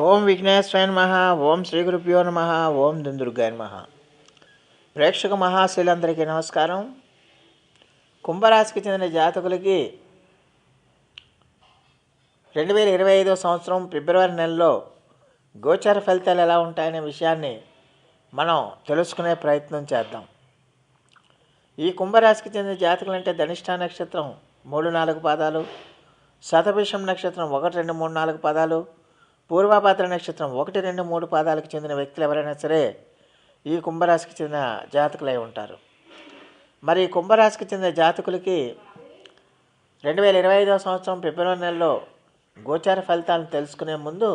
ఓం విఘ్నేశ్వరాయ నమ ఓం శ్రీ గురుభ్యో నమ ఓం దుందుర్గాయ నమ. ప్రేక్షక మహాశీలందరికీ నమస్కారం. కుంభరాశికి చెందిన జాతకులకి రెండు వేల ఇరవై ఐదో సంవత్సరం ఫిబ్రవరి నెలలో గోచర ఫలితాలు ఎలా ఉంటాయనే విషయాన్ని మనం తెలుసుకునే ప్రయత్నం చేద్దాం. ఈ కుంభరాశికి చెందిన జాతకులు అంటే ధనిష్ఠా నక్షత్రం మూడు నాలుగు పాదాలు శతభిషం నక్షత్రం ఒకటి రెండు మూడు నాలుగు పాదాలు పూర్వభాద్ర నక్షత్రం ఒకటి రెండు మూడు పాదాలకు చెందిన వ్యక్తులు ఎవరైనా సరే ఈ కుంభరాశికి చెందిన జాతకులై ఉంటారు. మరి కుంభరాశికి చెందిన జాతకులకి రెండు వేల ఇరవై ఐదవ సంవత్సరం ఫిబ్రవరి నెలలో గోచార ఫలితాలను తెలుసుకునే ముందు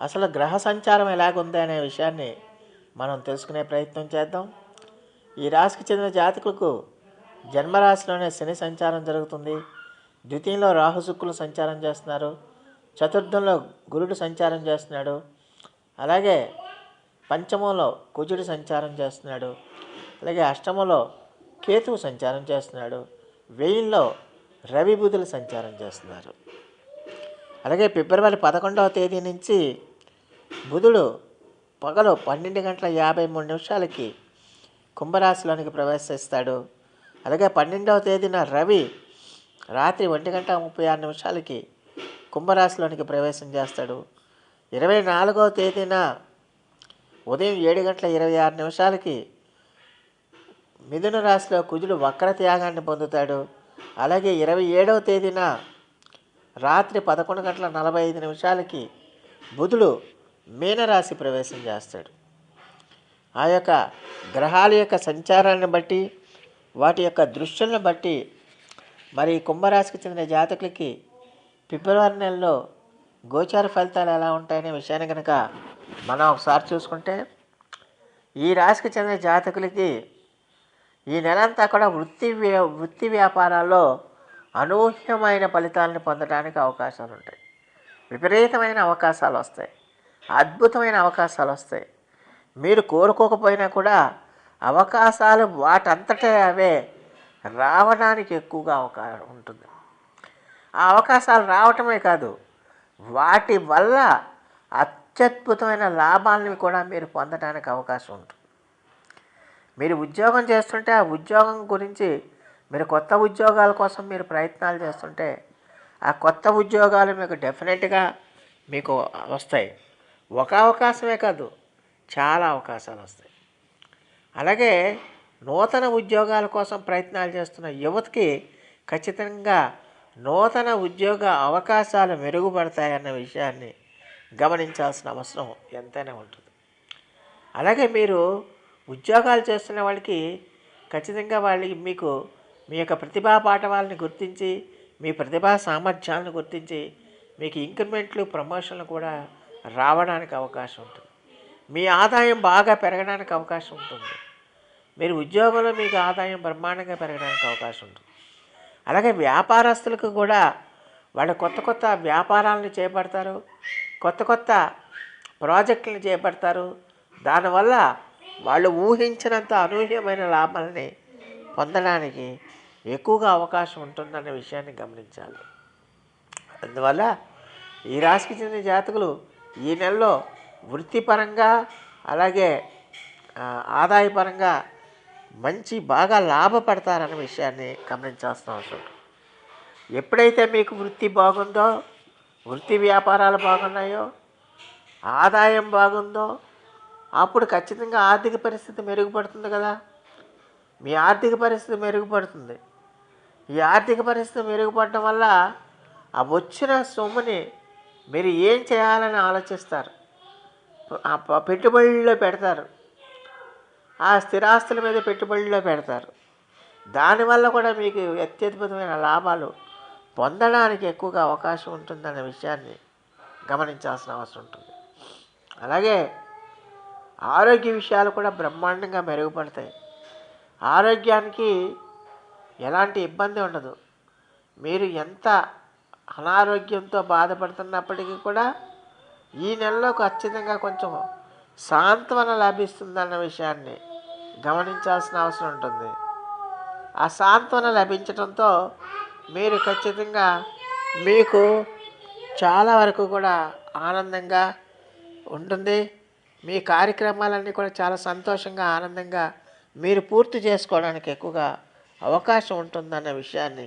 అసలు గ్రహ సంచారం ఎలాగుంది అనే విషయాన్ని మనం తెలుసుకునే ప్రయత్నం చేద్దాం. ఈ రాశికి చెందిన జాతకులకు జన్మరాశిలోనే శని సంచారం జరుగుతుంది. ద్వితీయంలో రాహు శుక్రులు సంచారం చేస్తున్నారు. చతుర్థంలో గురుడు సంచారం చేస్తున్నాడు. అలాగే పంచమంలో కుజుడు సంచారం చేస్తున్నాడు. అలాగే అష్టమంలో కేతువు సంచారం చేస్తున్నాడు. వెయ్యిల్లో రవి బుధులు సంచారం చేస్తున్నారు. అలాగే ఫిబ్రవరి పదకొండవ తేదీ నుంచి బుధుడు పగలు పన్నెండు గంటల యాభై మూడు నిమిషాలకి కుంభరాశిలోనికి ప్రవేశిస్తాడు. అలాగే పన్నెండవ తేదీన రవి రాత్రి ఒంటి గంట ముప్పై ఆరు నిమిషాలకి కుంభరాశిలోనికి ప్రవేశం చేస్తాడు. ఇరవై నాలుగవ తేదీన ఉదయం ఏడు గంటల ఇరవై ఆరు నిమిషాలకి మిథున రాశిలో కుజుడు వక్ర త్యాగాన్ని పొందుతాడు. అలాగే ఇరవై ఏడవ తేదీన రాత్రి పదకొండు గంటల నలభై ఐదు నిమిషాలకి బుధుడు మీనరాశి ప్రవేశం చేస్తాడు. ఆ యొక్క గ్రహాల యొక్క సంచారాన్ని బట్టి వాటి యొక్క దృశ్యాలను బట్టి మరి కుంభరాశికి చెందిన జాతకులకి ఫిబ్రవరి నెలలో గోచార ఫలితాలు ఎలా ఉంటాయనే విషయాన్ని కనుక మనం ఒకసారి చూసుకుంటే ఈ రాశికి చెందిన జాతకులకి ఈ నెలంతా కూడా వృత్తి వ్యా వృత్తి వ్యాపారాల్లో అనూహ్యమైన ఫలితాలను పొందడానికి అవకాశాలు ఉంటాయి. విపరీతమైన అవకాశాలు వస్తాయి. అద్భుతమైన అవకాశాలు వస్తాయి. మీరు కోరుకోకపోయినా కూడా అవకాశాలు వాటంతటే అవే రావడానికి ఎక్కువగా అవకాశం ఉంటుంది. ఆ అవకాశాలు రావటమే కాదు. వాటి వల్ల అత్యద్భుతమైన లాభాలను కూడా మీరు పొందడానికి అవకాశం ఉంటుంది. మీరు ఉద్యోగం చేస్తుంటే ఆ ఉద్యోగం గురించి మీరు కొత్త ఉద్యోగాల కోసం మీరు ప్రయత్నాలు చేస్తుంటే ఆ కొత్త ఉద్యోగాలు మీకు డెఫినెట్గా మీకు వస్తాయి. ఒక అవకాశమే కాదు చాలా అవకాశాలు వస్తాయి. అలాగే నూతన ఉద్యోగాల కోసం ప్రయత్నాలు చేస్తున్న యువతకి ఖచ్చితంగా నూతన ఉద్యోగ అవకాశాలు మెరుగుపడతాయన్న విషయాన్ని గమనించాల్సిన అవసరం ఎంతైనా ఉంటుంది. అలాగే మీరు ఉద్యోగాలు చేస్తున్న వాళ్ళకి ఖచ్చితంగా వాళ్ళకి మీకు మీ యొక్క ప్రతిభా పాఠవాలని గుర్తించి మీ ప్రతిభా సామర్థ్యాలను గుర్తించి మీకు ఇంక్రిమెంట్లు ప్రమోషన్లు కూడా రావడానికి అవకాశం ఉంటుంది. మీ ఆదాయం బాగా పెరగడానికి అవకాశం ఉంటుంది. మీరు ఉద్యోగంలో మీకు ఆదాయం బ్రహ్మాండంగా పెరగడానికి అవకాశం ఉంటుంది. అలాగే వ్యాపారస్తులకు కూడా వాళ్ళు కొత్త కొత్త వ్యాపారాలను చేపడతారు కొత్త కొత్త ప్రాజెక్టులను చేపడతారు. దానివల్ల వాళ్ళు ఊహించినంత అనూహ్యమైన లాభాలని పొందడానికి ఎక్కువగా అవకాశం ఉంటుందనే విషయాన్ని గమనించాలి. అందువల్ల ఈ రాశికి చెందిన జాతకులు ఈ నెలలో వృత్తిపరంగా అలాగే ఆదాయపరంగా మంచి బాగా లాభపడతారన్న విషయాన్ని గమనించాల్సిన అవసరం. ఎప్పుడైతే మీకు వృత్తి బాగుందో వృత్తి వ్యాపారాలు బాగున్నాయో ఆదాయం బాగుందో అప్పుడు ఖచ్చితంగా ఆర్థిక పరిస్థితి మెరుగుపడుతుంది కదా. మీ ఆర్థిక పరిస్థితి మెరుగుపడుతుంది. ఈ ఆర్థిక పరిస్థితి మెరుగుపడటం వల్ల ఆ వచ్చిన సొమ్ముని మీరు ఏం చేయాలని ఆలోచిస్తారు? ఆ పెట్టుబడుల్లో పెడతారు. ఆ స్థిరాస్తుల మీద పెట్టుబడుల్లో పెడతారు. దానివల్ల కూడా మీకు అత్యద్భుతమైన లాభాలు పొందడానికి ఎక్కువగా అవకాశం ఉంటుందనే విషయాన్ని గమనించాల్సిన అవసరం ఉంటుంది. అలాగే ఆరోగ్య విషయాలు కూడా బ్రహ్మాండంగా మెరుగుపడతాయి. ఆరోగ్యానికి ఎలాంటి ఇబ్బంది ఉండదు. మీరు ఎంత అనారోగ్యంతో బాధపడుతున్నప్పటికీ కూడా ఈ నెలలో ఖచ్చితంగా కొంచెం సాంత్వన లభిస్తుందన్న విషయాన్ని గమనించాల్సిన అవసరం ఉంటుంది. ఆ సాంత్వన లభించడంతో మీరు ఖచ్చితంగా మీకు చాలా వరకు కూడా ఆనందంగా ఉంటుంది. మీ కార్యక్రమాలన్నీ కూడా చాలా సంతోషంగా ఆనందంగా మీరు పూర్తి చేసుకోవడానికి ఎక్కువగా అవకాశం ఉంటుందన్న విషయాన్ని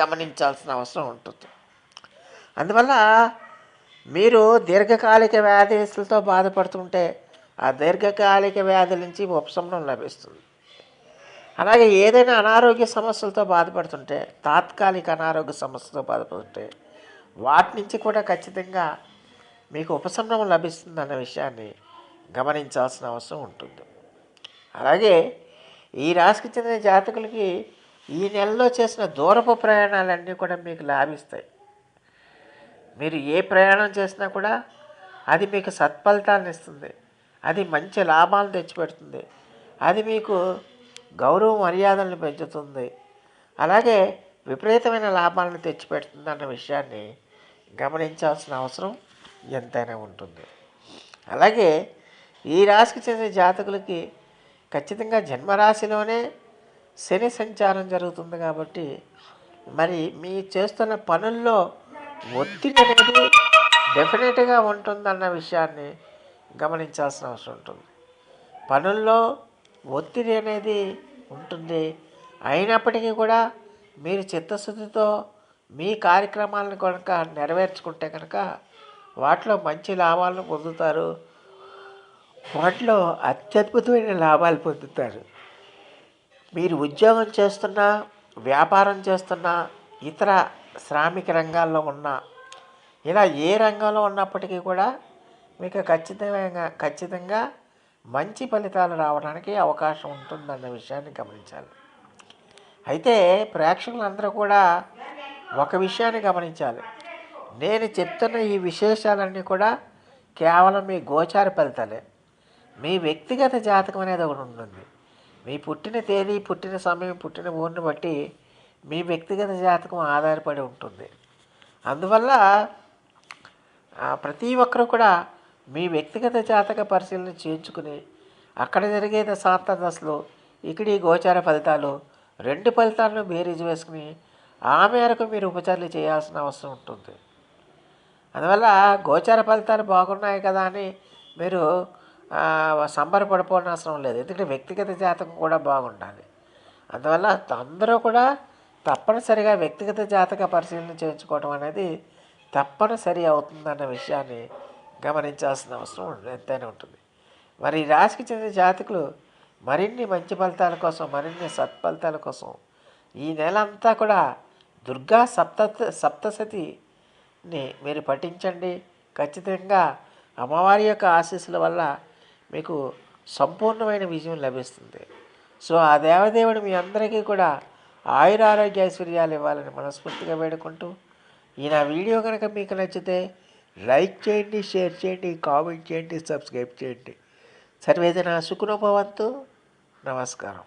గమనించాల్సిన అవసరం ఉంటుంది. అందువల్ల మీరు దీర్ఘకాలిక వ్యాధిస్తులతో బాధపడుతుంటే ఆ దీర్ఘకాలిక వ్యాధుల నుంచి ఉపశమనం లభిస్తుంది. అలాగే ఏదైనా అనారోగ్య సమస్యలతో బాధపడుతుంటే తాత్కాలిక అనారోగ్య సమస్యలతో బాధపడుతుంటే వాటి నుంచి కూడా ఖచ్చితంగా మీకు ఉపశమనం లభిస్తుంది అన్న విషయాన్ని గమనించాల్సిన అవసరం ఉంటుంది. అలాగే ఈ రాశికి చెందిన జాతకులకి ఈ నెలలో చేసిన దూరపు ప్రయాణాలన్నీ కూడా మీకు లాభిస్తాయి. మీరు ఏ ప్రయాణం చేసినా కూడా అది మీకు సత్ఫలితాలను ఇస్తుంది. అది మంచి లాభాలను తెచ్చిపెడుతుంది. అది మీకు గౌరవ మర్యాదలను పెంచుతుంది. అలాగే విపరీతమైన లాభాలను తెచ్చిపెడుతుంది అన్న విషయాన్ని గమనించాల్సిన అవసరం ఎంతైనా ఉంటుంది. అలాగే ఈ రాశికి చెందిన జాతకులకి ఖచ్చితంగా జన్మరాశిలోనే శని సంచారం జరుగుతుంది కాబట్టి మరి మీ చేస్తున్న పనుల్లో ఒత్తిడి అనేది డెఫినెట్గా ఉంటుందన్న విషయాన్ని గమనించాల్సిన అవసరం ఉంటుంది. పనుల్లో ఒత్తిడి అనేది ఉంటుంది. అయినప్పటికీ కూడా మీరు చిత్తశుద్ధితో మీ కార్యక్రమాలను కనుక నెరవేర్చుకుంటే కనుక వాటిలో మంచి లాభాలను పొందుతారు. వాటిలో అత్యద్భుతమైన లాభాలు పొందుతారు. మీరు ఉద్యోగం చేస్తున్నా వ్యాపారం చేస్తున్నా ఇతర శ్రామిక రంగాల్లో ఉన్నా ఇలా ఏ రంగంలో ఉన్నప్పటికీ కూడా మీకు ఖచ్చితంగా ఖచ్చితంగా మంచి ఫలితాలు రావడానికి అవకాశం ఉంటుందన్న విషయాన్ని గమనించాలి. అయితే ప్రేక్షకులందరూ కూడా ఒక విషయాన్ని గమనించాలి. నేను చెప్తున్న ఈ విశేషాలన్నీ కూడా కేవలం మీ గోచార ఫలితాలే. మీ వ్యక్తిగత జాతకం అనేది ఒకటి ఉంటుంది. మీ పుట్టిన తేదీ పుట్టిన సమయం పుట్టిన ఊరిని బట్టి మీ వ్యక్తిగత జాతకం ఆధారపడి ఉంటుంది. అందువల్ల ప్రతి ఒక్కరూ కూడా మీ వ్యక్తిగత జాతక పరిశీలన చేయించుకుని అక్కడ జరిగే దశాంత దశలు ఇక్కడ ఈ గోచార ఫలితాలు రెండు ఫలితాలను బేరీజు వేసుకుని ఆ మేరకు మీరు ఉపచారాలు చేయాల్సిన అవసరం ఉంటుంది. అందువల్ల గోచార ఫలితాలు బాగున్నాయి కదా అని మీరు సంబరపడిపోవడం అవసరం లేదు. ఎందుకంటే వ్యక్తిగత జాతకం కూడా బాగుండాలి. అందువల్ల అందరూ కూడా తప్పనిసరిగా వ్యక్తిగత జాతక పరిశీలన చేయించుకోవడం అనేది తప్పనిసరి అవుతుందన్న విషయాన్ని గమనించాల్సిన అవసరం ఎంతైనా ఉంటుంది. మరి ఈ రాశికి చెందిన జాతకులు మరిన్ని మంచి ఫలితాల కోసం మరిన్ని సత్ఫలితాల కోసం ఈ నెల అంతా కూడా దుర్గా సప్త సప్తసతిని మీరు పఠించండి. ఖచ్చితంగా అమ్మవారి యొక్క ఆశీస్సుల వల్ల మీకు సంపూర్ణమైన విజయం లభిస్తుంది. సో ఆ దేవదేవుడు మీ అందరికీ కూడా ఆయుర ఆరోగ్య ఐశ్వర్యాలు ఇవ్వాలని మనస్ఫూర్తిగా వేడుకుంటూ ఈ నా వీడియో కనుక మీకు నచ్చితే లైక్ చేయండి షేర్ చేయండి కామెంట్ చేయండి సబ్స్క్రైబ్ చేయండి. సర్వేదన సుఖనోభవంతు. నమస్కారం.